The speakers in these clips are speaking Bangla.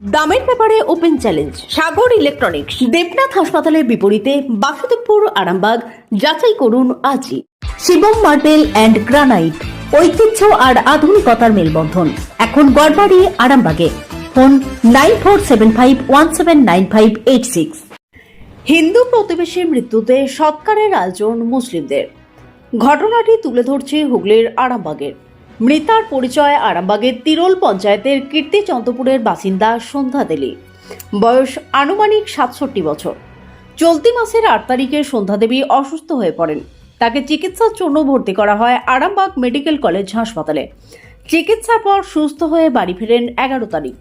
দামের ব্যাপারে open challenge, Sagar electronics, Debnath হাসপাতালের বিপরীতে বাসুদেবপুর, আরামবাগ, যাচাই করুন আজই। শিবম মার্বেল অ্যান্ড গ্রানাইট, ঐতিহ্য আর আধুনিকতার মেলবন্ধন। এখন গড়বাড়ি, আরামবাগে। Phone nine four seven five one seven nine five eight six. Hindu প্রতিবেশীর মৃত্যুতে সৎকারের আয়োজন মুসলিমদের। ঘটনাটি তুলে ধরছে হুগলির আরামবাগের। মৃতার পরিচয় আরামবাগের তিরোল পঞ্চায়েতের কীর্তিচন্দ্রপুরের বাসিন্দা সন্ধ্যা দেলি। বয়স আনুমানিক সাতষট্টি বছর। চলতি মাসের আট তারিখে সন্ধ্যা দেবী অসুস্থ হয়ে পড়েন। তাকে চিকিৎসার জন্য ভর্তি করা হয় আরামবাগ মেডিকেল কলেজ হাসপাতালে। চিকিৎসার পর সুস্থ হয়ে বাড়ি ফেরেন এগারো তারিখ।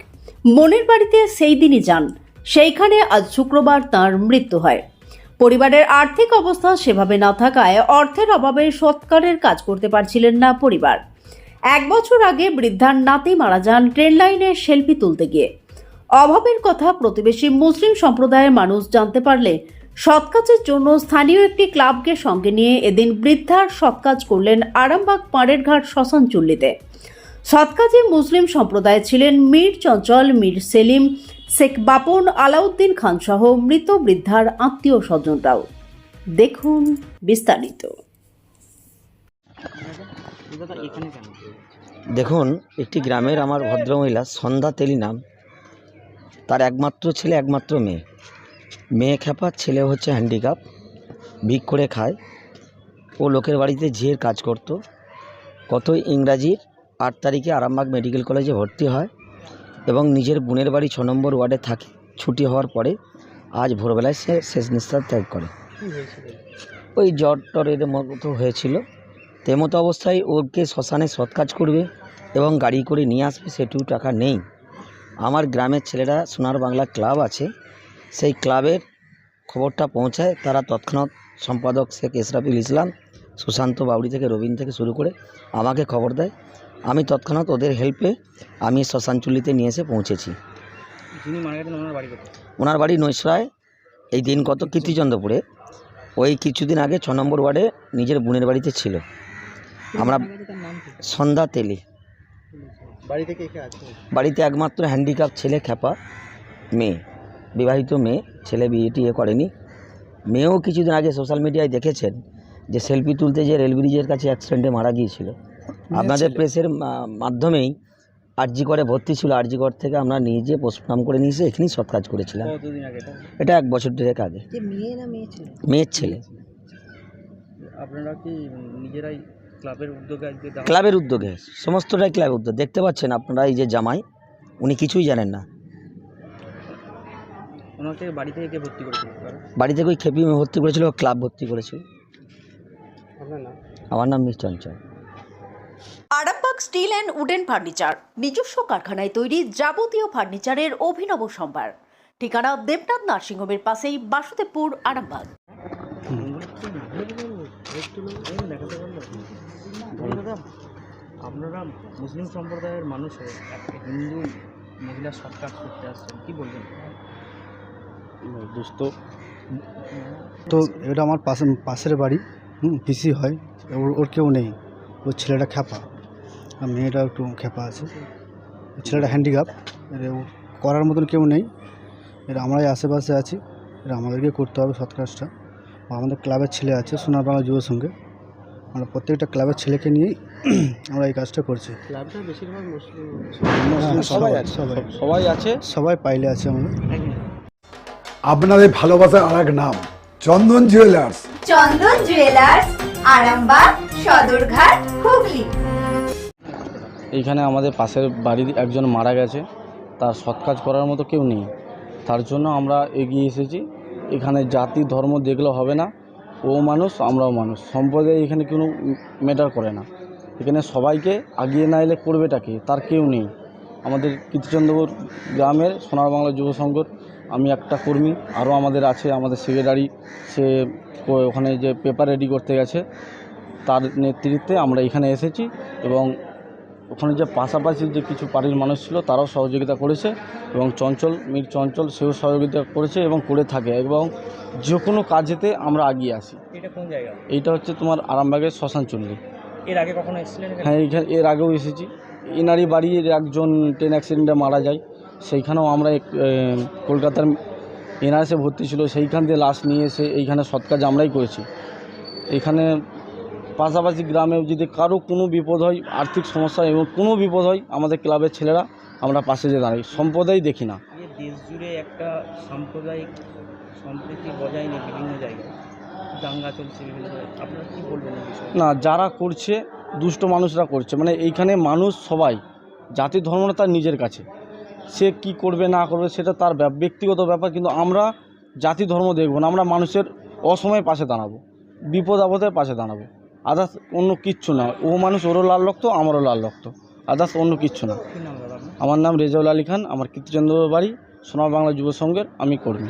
মনের বাড়িতে সেই দিনই যান। সেইখানে আজ শুক্রবার তার মৃত্যু হয়। পরিবারের আর্থিক অবস্থা সেভাবে না থাকায় অর্থের অভাবে সৎকারের কাজ করতে পারছিলেন না পরিবার। এক বছর আগে বৃদ্ধার নাতি মারা যান ট্রেন লাইনে সেলফি তুলতে গিয়ে। অভাবের কথা প্রতিবেশী মুসলিম সম্প্রদায়ের মানুষ জানতে পারলে সৎ কাজের জন্য স্থানীয় একটি ক্লাবকে সঙ্গে নিয়ে এদিন বৃদ্ধার সৎকাজ করলেন আরামবাগ পাড়ের ঘাট শ্মশান চুল্লিতে। সৎকাজে মুসলিম সম্প্রদায় ছিলেন মীর চঞ্চল, মীর সেলিম, শেখ বাপন, আলাউদ্দিন খান সহ মৃত বৃদ্ধার আত্মীয় স্বজনরাও। দেখুন বিস্তারিত। দেখুন একটি গ্রামের আমার ভদ্রমহিলা সন্ধ্যা তেলি নাম। তার একমাত্র ছেলে একমাত্র মেয়ে। মেয়ে খেপা ছেলে হচ্ছে হ্যান্ডিক্যাপ ভিক করে খায়। ও লোকের বাড়িতে ঝিয়ের কাজ করত। কত ইংরাজির আট তারিখে আরামবাগ মেডিকেল কলেজে ভর্তি হয় এবং নিজের বোনের বাড়ি ছ নম্বর ওয়ার্ডে থাকে। ছুটি হওয়ার পরে আজ ভোরবেলায় সে শেষ নিঃশ্বাস ত্যাগ করে। ওই জ্বর টরের মতো হয়েছিল। তেমতো অবস্থায় ওকে শ্মশানে সৎ কাজ করবে এবং গাড়ি করে নিয়ে আসবে সেটুকু টাকা নেই। আমার গ্রামের ছেলেরা সোনার বাংলা ক্লাব আছে। সেই ক্লাবের খবরটা পৌঁছায় তারা তৎক্ষণাৎ সম্পাদক শেখ এসরাফিল ইসলাম সুশান্ত বাউরি থেকে রবীন থেকে শুরু করে আমাকে খবর দেয়। আমি তৎক্ষণাৎ ওদের হেল্পে আমি শ্মশানচুল্লিতে নিয়ে এসে পৌঁছেছি। ওনার বাড়ি নৈশরায় এই দিন কত কীর্তিচন্দ্রপুরে। ওই কিছুদিন আগে ছ নম্বর ওয়ার্ডে নিজের বোনের বাড়িতে ছিল। আমরা সন্ধ্যা তেলি। বাড়ি থেকে কে আছে? বাড়িতে একমাত্র হ্যান্ডিক্যাপ ছেলে খ্যাপা মেয়ে বিবাহিত মেয়ে ছেলে বিয়ে টিয়ে করেনি। মেয়েও কিছুদিন আগে সোশ্যাল মিডিয়ায় দেখেছেন যে সেলফি তুলতে যে রেল ব্রিজের কাছে অ্যাক্সিডেন্টে মারা গিয়েছিল। আপনাদের প্রেসের মা- মাধ্যমেই আরজি করে ভর্তি ছিল। আরজি কর থেকে আমরা নিজে পোস্টমার্টম করে নিয়ে এসে এখানেই সৎ কাজ করেছিলাম। এটা? এটা এক বছর দেড়েক আগে। যে মেয়ে না মেয়ে ছিল? মেয়ের ছেলে। আপনারা কি নিজেরাই ক্লাবের উদ্যোগে ক্লাবের সমস্তটাই ক্লাবের উদ্যোগ। দেখতে পাচ্ছেন আপনারা এই যে জামাই উনি কিছুই জানেন না। ওনাকে বাড়ি থেকে কে ভর্তি করেছিল? বাড়ি থেকে ওই খেপি ভর্তি করেছিল ক্লাব ভর্তি করেছিল আমার নাম miss Chanchal Arambagh steel and wooden furniture নিজস্ব কারখানায় তৈরি যাবতীয় ফার্নিচারের অভিনব সম্ভার। ঠিকানা দেবনাথ নার্সিংহোমের পাশেই বাসুদেবপুর আরামবাগ। আপনারা মুসলিম সম্প্রদায়ের মানুষের একটা হিন্দু মহিলা সৎকার করতে আসছেন কি বলবেন? দোস্ত তো এটা আমার পাশে পাশের বাড়ি হুম পিসি হয় ওর ওর কেউ নেই ওর ছেলেটা খ্যাপা আর মেয়েটা একটু খ্যাপা আছে। ওর ছেলেটা হ্যান্ডিক্যাপ ও করার মতন কেউ নেই এটা আমরাই আশেপাশে আছি এটা আমাদেরকে করতে হবে সৎ কাজটা ও আমাদের ক্লাবের ছেলে আছে সোনার বাংলা যুব সঙ্গে আমরা প্রত্যেকটা ক্লাবের ছেলেকে নিয়েই আমরা এই কাজটা করছি। ক্লাবটা বেশিরভাগ মুসলিম হ্যাঁ, সবাই আছে। সবাই। সবাই আছে? সবাই পাইলে আছে আমাদের। আপনাদের ভালোবাসার আর এক নাম চন্দন জুয়েলার্স চন্দন জুয়েলার্স আরামবাগ সদরঘাট হুগলি। এইখানে আমাদের পাশের বাড়ির একজন মারা গেছে। তার সৎ কাজ করার মতো কেউ নেই। তার জন্য আমরা এগিয়ে এসেছি। এখানে জাতি ধর্ম দেখলে হবে না। ও মানুষ আমরাও মানুষ। সম্প্রদায় এখানে কোনো ম্যাটার করে না। এখানে সবাইকে আগিয়ে না এলে করবে করবেটাকে তার কেউ নেই। আমাদের কীর্তিচন্দ্রপুর গ্রামের সোনার বাংলা যুব সংঘর আমি একটা কর্মী আরও আমাদের আছে আমাদের সেক্রেটারি সে ওখানে যে পেপার রেডি করতে গেছে তার নেতৃত্বে আমরা এখানে এসেছি এবং ওখানে যে পাশাপাশি যে কিছু পাড়ির মানুষ ছিল তারাও সহযোগিতা করেছে এবং চঞ্চল মীর চঞ্চল সেও সহযোগিতা করেছে এবং করে থাকে এবং যে কোনো কাজেতে আমরা আগিয়ে আসি। এটা কোন জায়গা? এইটা হচ্ছে তোমার আরামবাগের শ্মশান চুল্লি এর আগে কখনো হ্যাঁ এখানে এর আগেও এসেছি। এনারই বাড়ির একজন ট্রেন অ্যাক্সিডেন্টে মারা যায়। সেইখানেও আমরা এক- এ, কলকাতার এনআরএসে ভর্তি ছিল। সেইখান দিয়ে লাশ নিয়ে এসে এইখানে সৎ কাজ আমরাই করেছি। এখানে পাশাপাশি গ্রামে যদি কারও কোনো বিপদ হয় আর্থিক সমস্যা এবং কোনো বিপদ হয় আমাদের ক্লাবের ছেলেরা আমরা পাশে যে দাঁড়াই। সম্প্রদায় দেখি না। দেশ জুড়ে একটা সাম্প্রদায়িক সম্প্রীতি বজায় নেই বিভিন্ন জায়গায়। দাঙ্গা চলছে বিভিন্ন আপনারা কী বলবেন না যারা করছে দুষ্ট মানুষরা করছে। মানে এইখানে মানুষ সবাই জাতি ধর্মটা তার নিজের কাছে। সে কি করবে না করবে সেটা তার ব্যক্তিগত ব্যাপার কিন্তু আমরা জাতি ধর্ম দেখব না। আমরা মানুষের অসময়ে পাশে দাঁড়াবো বিপদ আপদের পাশে দাঁড়াবো। আদার্স অন্য কিচ্ছু না। ও মানুষ ওরও লাল রক্ত আমারও লাল রক্ত। আদার্স অন্য কিচ্ছু না। আমার নাম রেজাউল আলী খান। আমার কীর্তিচন্দ্র বাড়ি সোনার বাংলা যুব সংঘের আমি কর্মী।